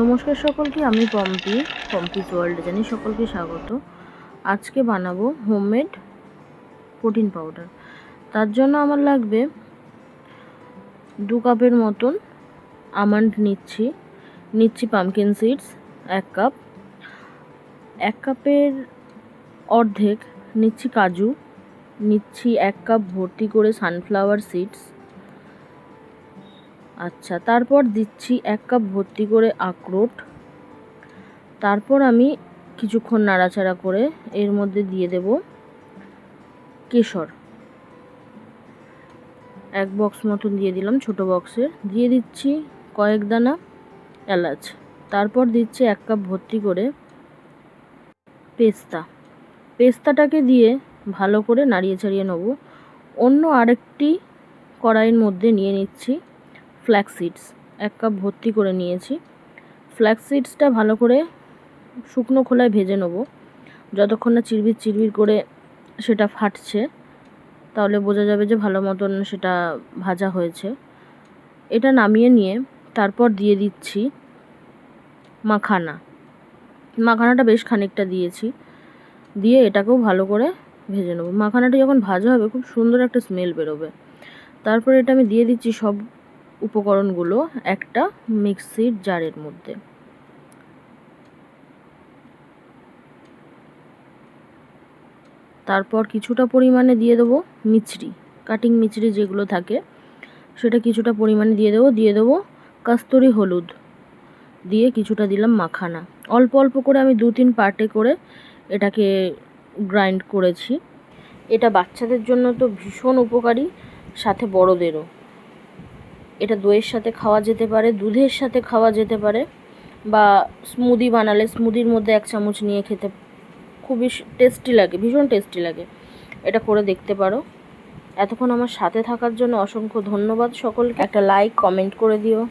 নমস্কার সকলকে, আমি পম্পি পম্পিস ওয়ার্ল্ড জানি, সকলকে স্বাগত। আজকে বানাবো হোমমেড প্রোটিন পাউডার তার জন্য আমার লাগবে দু কাপের মতন আমন্ড নিচ্ছি। নিচ্ছি পামকিন সিডস এক কাপ। এক কাপের অর্ধেক নিচ্ছি কাজু। নিচ্ছি এক কাপ ভর্তি করে সানফ্লাওয়ার সিডস আচ্ছা তারপর দিচ্ছি এক কাপ ভর্তি করে আখরোট। তারপর আমি কিছুক্ষণ নাড়াচাড়া করে এর মধ্যে দিয়ে দেব কেশর। এক বক্স মতন দিয়ে দিলাম ছোট বক্সের। দিয়ে দিচ্ছি কয়েক দানা এলাচ। তারপর দিচ্ছি এক কাপ ভর্তি করে পেস্তা। পেস্তাটাকে দিয়ে ভালো করে নাড়িয়ে ছাড়িয়ে নেব। অন্য আরেকটি কড়াইয়ের মধ্যে নিয়ে নিচ্ছি ফ্ল্যাক্স সিডস এক কাপ ভর্তি করে নিয়েছি। ফ্ল্যাক্স সিডসটা ভালো করে শুকনো খোলায় ভেজে নেব। যতক্ষণ না চিরবির চিরবির করে সেটা ফাটছে, তাহলে বোঝা যাবে যে ভালো মতন সেটা ভাজা হয়েছে। এটা নামিয়ে নিয়ে তারপর দিয়ে দিচ্ছি মাখানা। মাখানাটা বেশ খানিকটা দিয়েছি। দিয়ে এটাকেও ভালো করে ভেজে নেব। মাখানাটা যখন ভাজা হবে, খুব সুন্দর একটা স্মেল বেরোবে। তারপর এটা আমি দিয়ে দিচ্ছি সব উপকরণগুলো একটা মিক্সির জারের মধ্যে। তারপর কিছুটা পরিমাণে দিয়ে দেবো মিচড়ি কাটিং মিচড়ি যেগুলো থাকে, সেটা কিছুটা পরিমাণে দিয়ে দেবো দিয়ে দেবো কাস্তুরি হলুদ, দিয়ে কিছুটা দিলাম মাখানা। অল্প অল্প করে আমি দু তিন পার্টে করে এটাকে গ্রাইন্ড করেছি। এটা বাচ্চাদের জন্য তো ভীষণ উপকারী, সাথে বড়দেরও। এটা দইয়ের সাথে খাওয়া যেতে পারে, দুধের সাথে খাওয়া যেতে পারে, বা স্মুদি বানালে স্মুদির মধ্যে এক চামচ নিয়ে খেতে খুবই টেস্টি লাগে, ভীষণ টেস্টি লাগে। এটা করে দেখতে পারো। এতক্ষণ আমার সাথে থাকার জন্য অসংখ্য ধন্যবাদ সকলকে। একটা লাইক কমেন্ট করে দিও।